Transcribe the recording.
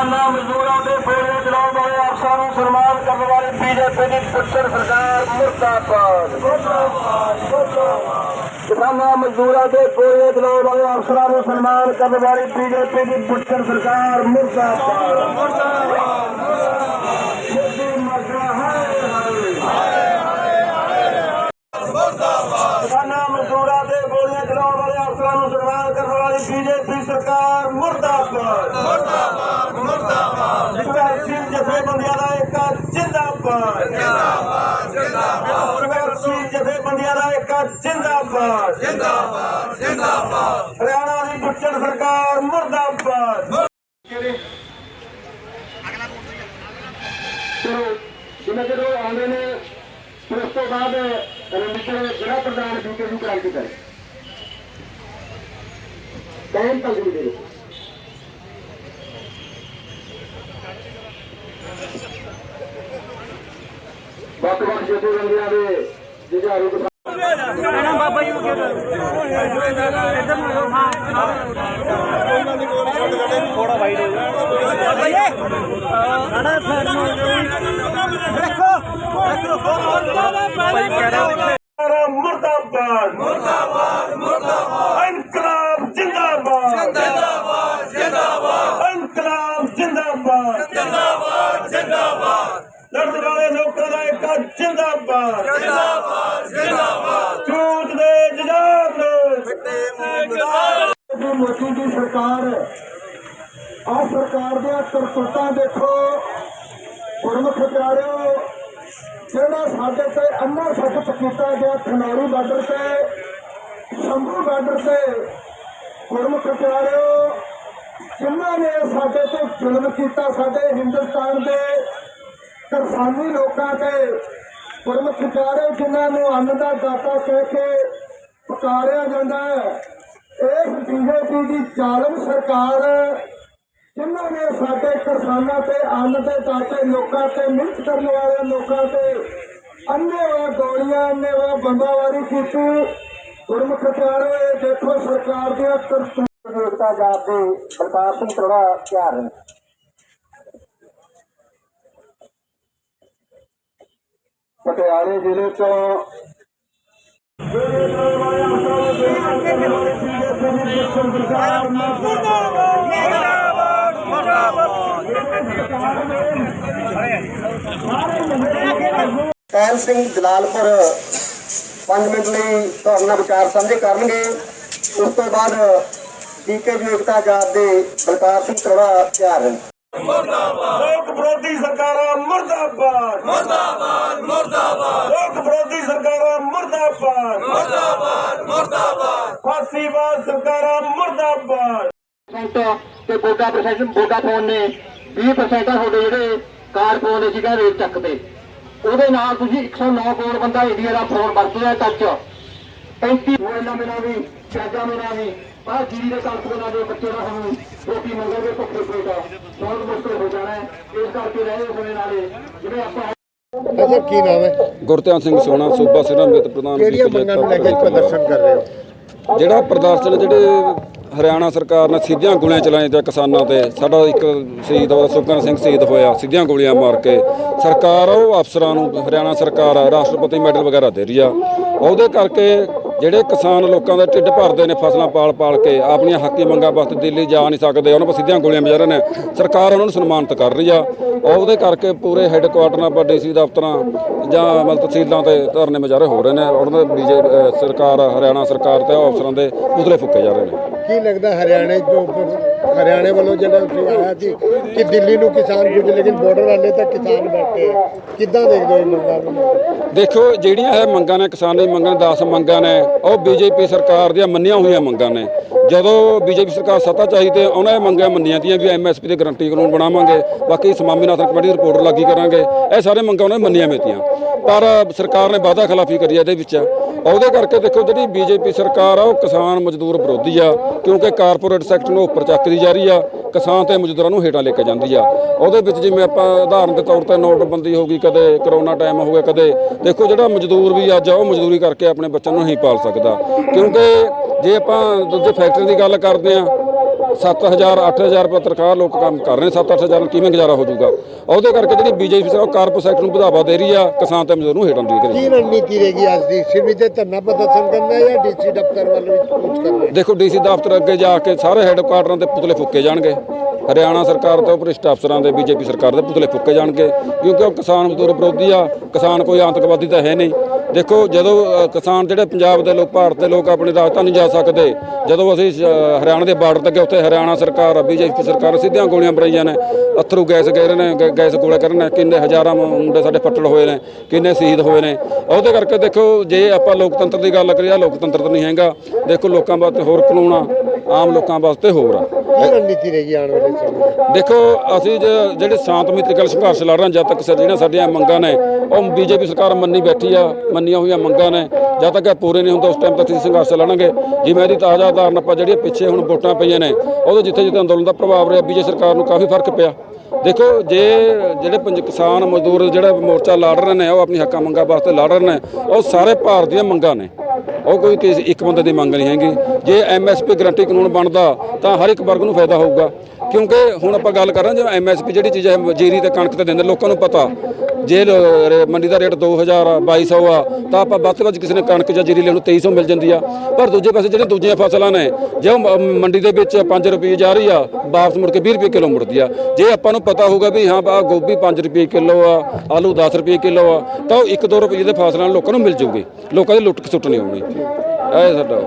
ਕਿਸਾਨਾਂ ਮਜ਼ਦੂਰਾਂ ਦੇ ਬੋਲੇ ਚਲਾਉਣ ਵਾਲੇ ਅਫਸਰਾਂ ਨੂੰ ਸਨਮਾਨ ਕਰਨ ਵਾਲੀ ਬੀਜੇਪੀ ਦੀ ਪੁੱਤਰ ਸਰਕਾਰ ਮੁਰਦਾਬਾਦ। ਕਿਸਾਨਾਂ, ਮਜ਼ਦੂਰਾਂ ਤੇ ਬੋਲੇ ਚਲਾਉਣ ਵਾਲੇ ਅਫਸਰਾਂ ਨੂੰ ਸਨਮਾਨ ਕਰਨ ਵਾਲੀ ਬੀਜੇਪੀ ਦੀ ਪੁੱਤਰ ਸਰਕਾਰ ਮੁਰਦਾਬਾਦ ਮੋਦੀ ਮਰਦਾ ਕਿਸਾਨਾਂ ਮਜ਼ਦੂਰਾਂ ਦੇ ਗੋਲੀਆਂ ਚਲਾਉਣ ਵਾਲੇ ਅਫਸਰਾਂ ਨੂੰ ਸਨਮਾਨ ਕਰਨ ਵਾਲੀ ਬੀਜੇਪੀ ਸਰਕਾਰ ਮੁਰਦਾਬਾਦ ਮੁਰਦਾਬਾਦ ਮੁਰਦਾਬਾਦ ਵਿਕਾਸੀ ਜਥੇਬੰਦੀਆਂ ਦਾ ਇੱਕ ਜਿੰਦਾਬਾਦ। ਜਿੰਦਾਬਾਦ ਜਿੰਦਾਬਾਦ। ਵਿਕਾਸੀ ਜਥੇਬੰਦੀਆਂ ਦਾ ਇੱਕ ਜਿੰਦਾਬਾਦ। ਜਿੰਦਾਬਾਦ ਜਿੰਦਾਬਾਦ। ਹਰਿਆਣਾ ਦੀ ਬੁੱਚੜ ਸਰਕਾਰ ਮੁਰਦਾਬਾਦ। ਚਲੋ ਜਿਵੇਂ ਜਦੋਂ ਆਉਂਦੇ ਨੇ ਫਿਰ ਉਸ ਤੋਂ ਬਾਅਦ ਰਣਨੀਤਿਕ ਜ਼ਿਲ੍ਹਾ ਪ੍ਰਧਾਨ ਬੀਕੇ ਨੂੰ ਕ੍ਰਾਂਤੀ ਕਰੇ ਟਾਈਮ ਤੰਗੀ ਦੇ ਵਿੱਚ ਵੱਖ ਵੱਖ ਜਥੇਬੰਦੀਆਂ ਦੇ ਜੁਝਾਰੂ ਕਿਸਾਨ ਮੁਰਦਾਬਾਦ ਮੁਰਦਾਬਾਦ ਮੁਰਦਾਬਾਦ ਇਨਕਲਾਬ ਜਿੰਦਾਬਾਦ ਜਿੰਦਾਬਾਦ ਜਿੰਦਾਬਾਦ ਇਨਕਲਾਬ ਜਿੰਦਾਬਾਦ ਜਿੰਦਾਬਾਦ ਜਿੰਦਾਬਾਦ ਲੜਨ ਵਾਲੇ ਲੋਕਾਂ ਦਾ ਇੱਕ ਜਿੰਦਾਬਾਦ ਜਿੰਦਾਬਾਦ ਜਿੰਦਾਬਾਦ ਝੂਠ ਦੇ ਜਜਾਬ ਨੂੰ ਮੋਦੀ ਦੀ ਸਰਕਾਰ ਆ ਸਰਕਾਰ ਦੀਆਂ ਕਰਤੂਤਾਂ ਦੇਖੋ। ਗੁਰਮੁਖ ਪਿਆਰਿਓ, ਜਿਹੜਾ ਸਾਡੇ ਤੇ ਅੰਨਾ ਸਖਤ ਕੀਤਾ ਗਿਆ ਖਨੌਰੀ ਬਾਰਡਰ ਤੇ, ਸੰਭੂ ਬਾਰਡਰ ਤੇ, ਗੁਰਮੁਖ ਪਿਆਰਿਓ, ਜਿਨ੍ਹਾਂ ਨੇ ਸਾਡੇ ਤੇ ਜ਼ੁਲਮ ਕੀਤਾ ਸਾਡੇ ਹਿੰਦੁਸਤਾਨ ਦੇ ਕਿਸਾਨੀ ਲੋਕਾਂ ਤੇ, ਗੁਰਮੁਖ ਪਿਆਰਿਓ, ਜਿਨ੍ਹਾਂ ਨੂੰ ਅੰਨ ਦਾ ਦਾਤਾ ਕਹਿ ਕੇ ਪੁਕਾਰਿਆ ਜਾਂਦਾ ਹੈ। ਇਸ ਬੀਜੇਪੀ ਦੀ ਜ਼ਾਲਮ ਸਰਕਾਰ ਜਿਨ੍ਹਾਂ ਨੇ ਸਾਡੇ ਕਿਸਾਨਾਂ ਤੇ ਅੰਨ ਦੇ ਦਾਤੇ ਲੋਕਾਂ ਤੇ ਮਿਹਨਤ ਕਰਨ ਵਾਲੇ ਲੋਕਾਂ ਤੇ ਅੰਨੇਵਾ ਗੋਲੀਆਂ ਅੰਨੇਵਾ ਬੰਬਾਵਾਰੀ ਕੀਤੀ। ਗੁਰਮੁਖ ਪਿਆਰੇ, ਇਹ ਦੇਖੋ ਸਰਕਾਰ ਦੀਆਂ ਕਰਤੂਤਾਂ ਜਾਪ ਦੇ ਬਲਕਾਰ ਸਿੰਘ ਥੋੜਾ ਧਿਆਨ ਪਟਿਆਲੇ ਜ਼ਿਲ੍ਹੇ ਤੋਂ ਕੈਲ ਸਿੰਘ ਜਲਾਲਪੁਰ 5 ਮਿੰਟ ਲਈ ਤੁਹਾਡੇ ਨਾਲ ਵਿਚਾਰ ਸਾਂਝੇ ਕਰਨਗੇ। ਉਸ ਤੋਂ ਬਾਅਦ ਡੀਕੇ ਜੀ ਏਕਤਾ ਜਾਤ ਦੇ ਬਲਕਾਰ ਸਿੰਘ ਕਰਵਾ ਤਿਆਰ ਹਨ ਲੋਕ ਵਿਰੋਧੀ ਸਰਕਾਰਾਂ ਮੁਰਦਾਬਾਦ। ਮੁਰਦਾਬਾਦ ਮੁਰਦਾਬਾਦ। ਲੋਕ ਵਿਰੋਧੀ ਸਰਕਾਰਾਂ ਮੁਰਦਾਬਾਦ। ਮੁਰਦਾਬਾਦ ਮੁਰਦਾਬਾਦ। ਫਾਸੀਵਾਦ ਸਰਕਾਰਾਂ ਮੁਰਦਾਬਾਦ। ਤੇ ਬੋਡਾ ਪ੍ਰਸ਼ਾਸਨ ਵੋਡਾਫੋਨ ਨੇ 20% ਤੁਹਾਡੇ ਜਿਹੜੇ ਕਾਰਡ ਫੋਨ ਸੀਗਾ ਰੇਟ ਚੱਕਦੇ ਉਹਦੇ ਨਾਲ ਤੁਸੀਂ 109 ਕਰੋੜ ਬੰਦਾ ਇੰਡੀਆ ਦਾ ਫੋਨ ਵਰਤਦਾ ਟੱਚ 35 ਮੋਬਾਈਲਾਂ ਮੇਰਾ ਵੀ ਚਾਰਜਾਂ ਮੇਰਾ ਵੀ। ਆਹ ਜੀਰੀ ਦੇ ਕਣਕ ਦੇ ਨਾਲ ਦੇ ਬੱਚੇ ਦਾ ਹੁਣ ਰੋਟੀ ਮੰਗੋਗੇ ਭੁੱਖੇ ਪੇਟਾ ਬਹੁਤ ਮੁਸ਼ਕਲ ਹੋ ਜਾਣਾ ਹੈ। ਇਸ ਕਰਕੇ ਰਹੇ ਸਮੇਂ ਨਾਲੇ। ਜਿਵੇਂ ਆਪਾਂ ਸਰ ਕੀ ਨਾਮ ਹੈ? ਗੁਰਧਿਆਨ ਸਿੰਘ ਸੋਣਾ ਸੂਬਾ ਸਿਰਾਂ ਮਿਤ ਪ੍ਰਧਾਨ ਕਿਹੜੀਆਂ ਮੰਗਾਂ ਨੂੰ ਲੈ ਕੇ ਪ੍ਰਦਰਸ਼ਨ ਕਰ ਰਹੇ ਹੋ? ਜਿਹੜਾ ਪ੍ਰਦਰਸ਼ਨ ਜਿਹੜੇ ਹਰਿਆਣਾ ਸਰਕਾਰ ਨੇ ਸਿੱਧੀਆਂ ਗੋਲੀਆਂ ਚਲਾਈਆਂ ਤੇ ਕਿਸਾਨਾਂ ਤੇ ਸਾਡਾ ਇੱਕ ਸ਼ਹੀਦ ਹੋਇਆ ਸੁਖਨ ਸਿੰਘ ਸ਼ਹੀਦ ਹੋਇਆ ਸਿੱਧੀਆਂ ਗੋਲੀਆਂ ਮਾਰ ਕੇ। ਸਰਕਾਰ ਉਹ ਅਫਸਰਾਂ ਨੂੰ ਹਰਿਆਣਾ ਸਰਕਾਰ ਆ, ਰਾਸ਼ਟਰਪਤੀ ਮੈਡਲ ਵਗੈਰਾ ਦੇ ਰਹੀ ਆ। ਉਹਦੇ ਕਰਕੇ ਜਿਹੜੇ ਕਿਸਾਨ ਲੋਕਾਂ ਦਾ ਢਿੱਡ ਭਰਦੇ ਨੇ ਫਸਲਾਂ ਪਾਲ ਪਾਲ ਕੇ, ਆਪਣੀਆਂ ਹੱਕੀ ਮੰਗਾਂ ਵਾਸਤੇ ਦਿੱਲੀ ਜਾ ਨਹੀਂ ਸਕਦੇ, ਉਹਨਾਂ 'ਤੇ ਸਿੱਧੀਆਂ ਗੋਲੀਆਂ ਵਜਾ ਰਹੇ ਨੇ। ਸਰਕਾਰ ਉਹਨਾਂ ਨੂੰ ਸਨਮਾਨਿਤ ਕਰ ਰਹੀ ਆ। ਉਹਦੇ ਕਰਕੇ ਪੂਰੇ ਹੈੱਡਕੁਆਟਰਾਂ ਪਰ ਡੀਸੀ ਦਫ਼ਤਰਾਂ ਜਾਂ ਮਤਲਬ ਤਹਿਸੀਲਾਂ ਤੇ ਧਰਨੇ ਮੁਜ਼ਾਹਰੇ ਹੋ ਰਹੇ ਨੇ। ਉਹਨਾਂ ਦੇ ਬੀਜੇ, ਅਹ, ਸਰਕਾਰ, ਹਰਿਆਣਾ ਸਰਕਾਰ ਤੇ ਉਹ ਅਫਸਰਾਂ ਦੇ ਪੁਤਲੇ ਫੁੱਕੇ ਜਾ ਰਹੇ ਨੇ। ਕੀ ਲੱਗਦਾ ਹਰਿਆਣੇ ਤੋਂ ਹਰਿਆਣੇ ਵੱਲੋਂ ਜਿਹੜਾ ਉੱਥੇ ਆਇਆ ਸੀ ਕਿ ਦਿੱਲੀ ਨੂੰ ਕਿਸਾਨ ਪੁੱਜ ਲੇਕਿਨ ਬਾਰਡਰ ਵਾਲੇ ਤਾਂ ਕਿਸਾਨ ਬੈਠੇ ਕਿੱਦਾਂ ਦੇਖਦੇ ਹੋ ਇਹ ਮੰਗਾਂ ਨੂੰ? ਦੇਖੋ, ਜਿਹੜੀਆਂ ਇਹ ਮੰਗਾਂ ਨੇ, ਕਿਸਾਨ ਦੀ ਮੰਗਾਂ ਨੇ 10 ਮੰਗਾਂ ਨੇ, ਉਹ ਬੀਜੇਪੀ ਸਰਕਾਰ ਦੀਆਂ ਮੰਨੀਆਂ ਹੋਈਆਂ ਮੰਗਾਂ ਨੇ। ਜਦੋਂ ਬੀਜੇਪੀ ਸਰਕਾਰ ਸੱਤਾ ਚਾਹੀ ਤੇ ਉਹਨਾਂ ਇਹ ਮੰਗਾਂ ਮੰਨੀਆਂ ਤੀਆਂ ਵੀ ਐਮਐਸਪੀ ਦੇ ਗਰੰਟੀ ਕਾਨੂੰਨ ਬਣਾਵਾਂਗੇ, ਬਾਕੀ ਸਮਾਮੀਨਾਥਨ ਕਮੇਟੀ ਦੀ ਰਿਪੋਰਟ ਲਾਗੀ ਕਰਾਂਗੇ। ਇਹ ਸਾਰੇ ਮੰਗਾਂ ਉਹਨਾਂ ਨੇ ਮੰਨੀਆਂ ਮੇਤੀਆਂ ਪਰ ਸਰਕਾਰ ਨੇ ਵਾਅਦਾ ਖਿਲਾਫੀ ਕਰੀ ਹੈ ਇਹਦੇ ਵਿੱਚ। ਉਹਦੇ ਕਰਕੇ ਦੇਖੋ ਜਿਹੜੀ ਬੀਜੇਪੀ ਸਰਕਾਰ ਆ, ਉਹ ਕਿਸਾਨ ਮਜ਼ਦੂਰ ਵਿਰੋਧੀ ਆ, ਕਿਉਂਕਿ ਕਾਰਪੋਰੇਟ ਸੈਕਟਰ ਨੂੰ ਉੱਪਰ ਚੱਕਦੀ ਜਾ ਰਹੀ ਆ, ਕਿਸਾਨ ਤੇ ਮਜ਼ਦੂਰਾਂ ਨੂੰ ਹੇਠਾਂ ਲੈ ਕੇ ਜਾਂਦੀ ਆ। ਉਹਦੇ ਵਿੱਚ ਜਿਵੇਂ ਆਪਾਂ ਉਦਾਹਰਨ ਦੇ ਤੌਰ ਤੇ ਨੋਟਬੰਦੀ ਹੋ ਗਈ ਕਦੇ, ਕਰੋਨਾ ਟਾਈਮ ਹੋ ਗਿਆ ਕਦੇ, ਦੇਖੋ ਜਿਹੜਾ ਮਜ਼ਦੂਰ ਵੀ ਅੱਜ ਆ, ਉਹ ਮਜ਼ਦੂਰੀ ਕਰਕੇ ਆਪਣੇ ਬੱਚਿਆਂ ਨੂੰ ਨਹੀਂ ਪਾਲ ਸਕਦਾ। ਕਿਉਂਕਿ ਜੇ ਆਪਾਂ ਦੂਜੇ ਫੈਕਟਰੀ ਦੀ ਗੱਲ ਕਰਦੇ ਆ 7000 8000 ਰੁਪਏ ਤਨਖਾਹ ਲੋਕ ਕੰਮ ਕਰ ਰਹੇ ਨੇ 7-8000 ਨਾਲ ਕਿਵੇਂ ਗੁਜ਼ਾਰਾ ਹੋ ਜਾਊਗਾ? ਉਹਦੇ ਕਰਕੇ ਜਿਹੜੀ ਬੀਜੇਪੀ ਸਰਕਾਰ ਕਾਰਪੋਰੇਟ ਸੈਕਟਰ ਨੂੰ ਵਧਾਵਾ ਦੇ ਰਹੀ ਆ ਕਿਸਾਨ ਤੇ ਮਜ਼ਦੂਰ ਨੂੰ ਹੇਠਾਂ ਦੀ ਕਰੀ ਕੀ ਰਣਨੀਤੀ ਰਹੇਗੀ ਅੱਜ ਦੀ? ਸਿਵਲ ਤੇ ਧਰਨਾ ਪ੍ਰਦਰਸ਼ਨ ਕਰਨਾ ਹੈ ਜਾਂ ਡੀਸੀ ਦਫ਼ਤਰ ਵੱਲ ਵਿੱਚ ਕੁਝ ਕਰਨਾ ਦੇਖੋ ਡੀਸੀ ਦਫ਼ਤਰ ਅੱਗੇ ਜਾ ਕੇ ਸਾਰੇ ਹੈੱਡਕੁਆਟਰਾਂ ਤੇ ਪੁਤਲੇ ਫੁੱਕੇ ਜਾਣਗੇ। ਹਰਿਆਣਾ ਸਰਕਾਰ ਤੇ ਭ੍ਰਿਸ਼ਟ ਅਫਸਰਾਂ ਦੇ ਬੀਜੇਪੀ ਸਰਕਾਰ ਦੇ ਪੁਤਲੇ ਫੁੱਕੇ ਜਾਣਗੇ। ਕਿਉਂਕਿ ਉਹ ਕਿਸਾਨ ਮਜ਼ਦੂਰ ਵਿਰੋਧੀ ਆ ਕਿਸਾਨ ਕੋਈ ਆਤੰਕਵਾਦੀ ਤਾਂ ਹੈ ਨਹੀਂ। ਦੇਖੋ ਜਦੋਂ ਕਿਸਾਨ ਜਿਹੜੇ ਪੰਜਾਬ ਦੇ ਲੋਕ ਭਾਰਤ ਦੇ ਲੋਕ ਆਪਣੀ ਨਹੀਂ ਜਾ ਸਕਦੇ ਜਦੋਂ ਅਸੀਂ ਅ, ਹਰਿਆਣਾ ਦੇ ਬਾਰਡਰ ਤੇ ਗਏ ਉੱਥੇ ਹਰਿਆਣਾ ਸਰਕਾਰ ਬੀਜੇਪੀ ਸਰਕਾਰ ਸਿੱਧੀਆਂ ਗੋਲੀਆਂ ਮਰਾਈਆਂ ਨੇ। ਅਥਰੂ ਗੈਸ ਕਹਿ ਰਹੇ ਨੇ ਗੈਸ ਗੋਲੇ ਕਰਨ ਨੇ ਕਿੰਨੇ ਹਜ਼ਾਰਾਂ ਮੁੰਡੇ ਸਾਡੇ ਫੱਟੜ ਹੋਏ ਨੇ ਕਿੰਨੇ ਸ਼ਹੀਦ ਹੋਏ ਨੇ। ਉਹਦੇ ਕਰਕੇ ਦੇਖੋ ਜੇ ਆਪਾਂ ਲੋਕਤੰਤਰ ਦੀ ਗੱਲ ਕਰੀਏ ਲੋਕਤੰਤਰ ਤਾਂ ਨਹੀਂ ਹੈਗਾ। ਦੇਖੋ ਲੋਕਾਂ ਵਾਸਤੇ ਹੋਰ ਕਾਨੂੰਨ ਆ ਆਮ ਲੋਕਾਂ ਵਾਸਤੇ ਹੋਰ ਆ। ਕੀ ਰਣਨੀਤੀ ਰਹੇਗੀ ਆਉਣ ਵਾਲੇ ਸਮੇਂ 'ਚ? ਦੇਖੋ, ਅਸੀਂ ਜ- ਜਿਹੜੇ ਸ਼ਾਂਤਮਈ ਤਰੀਕੇ ਨਾਲ ਸੰਘਰਸ਼ ਲੜ ਰਹੇ ਹਾਂ, ਜਦ ਤੱਕ ਸਰ ਜਿਹੜੀਆਂ ਸਾਡੀਆਂ ਮੰਗਾਂ ਨੇ, ਉਹ ਬੀਜੇਪੀ ਸਰਕਾਰ ਮੰਨੀ ਬੈਠੀ ਆ, ਮੰਨੀਆਂ ਹੋਈਆਂ ਮੰਗਾਂ ਨੇ, ਜਦ ਤੱਕ ਇਹ ਪੂਰੇ ਨਹੀਂ ਹੁੰਦਾ, ਉਸ ਟਾਈਮ ਤੱਕ ਅਸੀਂ ਸੰਘਰਸ਼ ਲੜਾਂਗੇ ਜਿਵੇਂ ਇਹਦੀ ਤਾਜ਼ਾ ਉਦਾਹਰਨ ਆਪਾਂ ਜਿਹੜੀਆਂ ਪਿੱਛੇ ਹੁਣ ਵੋਟਾਂ ਪਈਆਂ ਨੇ, ਉਹਦੇ ਜਿੱਥੇ ਜਿੱਥੇ ਅੰਦੋਲਨ ਦਾ ਪ੍ਰਭਾਵ ਰਿਹਾ, ਬੀਜੇਪੀ ਸਰਕਾਰ ਨੂੰ ਕਾਫੀ ਫ਼ਰਕ ਪਿਆ। ਦੇਖੋ, ਜੇ ਜਿਹੜੇ ਪੰਜ ਕਿਸਾਨ ਮਜ਼ਦੂਰ, ਜਿਹੜਾ ਮੋਰਚਾ ਲੜ ਰਹੇ ਨੇ, ਉਹ ਆਪਣੀ ਹੱਕਾਂ ਮੰਗਾਂ ਵਾਸਤੇ ਲੜ ਰਹੇ ਨੇ, ਉਹ ਸਾਰੇ ਭਾਰਤ ਦੀਆਂ ਮੰਗਾਂ ਨੇ। ਉਹ ਕੋਈ ਕਿਸੇ ਇੱਕ ਬੰਦੇ ਦੀ ਮੰਗ ਨਹੀਂ ਹੈਗੀ। ਜੇ ਐਮਐਸਪੀ ਗਰੰਟੀ ਕਾਨੂੰਨ ਬਣਦਾ, ਤਾਂ ਹਰ ਇੱਕ ਵਰਗ ਨੂੰ ਫਾਇਦਾ ਹੋਊਗਾ। ਕਿਉਂਕਿ ਹੁਣ ਆਪਾਂ ਗੱਲ ਕਰ ਰਹੇ ਹਾਂ, ਜਿਵੇਂ ਐਮਐਸਪੀ ਜਿਹੜੀ ਚੀਜ਼ ਹੈ, ਜੀਰੀ ਤੇ ਕਣਕ ਤੇ ਦਿੰਦੇ, ਲੋਕਾਂ ਨੂੰ ਪਤਾ। ਜੇ ਮੰਡੀ ਦਾ ਰੇਟ 2000 ਆ 2200 ਆ, ਤਾਂ ਆਪਾਂ ਵੱਧ ਤੋਂ ਵੱਧ ਕਿਸੇ ਨੇ ਕਣਕ ਜਾਂ ਜੀਰੀ ਲੈਣ ਨੂੰ 2300 ਮਿਲ ਜਾਂਦੀ ਆ। ਪਰ ਦੂਜੇ ਪਾਸੇ ਜਿਹੜੇ ਦੂਜੀਆਂ ਫਸਲਾਂ ਨੇ, ਜੇ ਉਹ ਮੰਡੀ ਦੇ ਵਿੱਚ 5 ਰੁਪਏ ਜਾ ਰਹੀ ਆ, ਵਾਪਸ ਮੁੜ ਕੇ 20 ਰੁਪਏ ਕਿਲੋ ਮੁੜਦੀ ਆ। ਜੇ ਆਪਾਂ ਨੂੰ ਪਤਾ ਹੋਊਗਾ ਵੀ ਹਾਂ ਆ ਗੋਭੀ 5 ਰੁਪਏ ਕਿਲੋ ਆ, ਆਲੂ 10 ਰੁਪਏ ਕਿਲੋ ਆ, ਤਾਂ ਉਹ 1-2 ਰੁਪਏ ਦੇ ਫਸਲਾਂ ਲੋਕਾਂ ਨੂੰ ਮਿਲ ਜੂਗੀ ਲੋਕਾਂ ਦੀ ਲੁੱਟ ਖਸੁੱਟ ਨਹੀਂ ਹੋਣੀ ਇਹ ਸਾਡਾ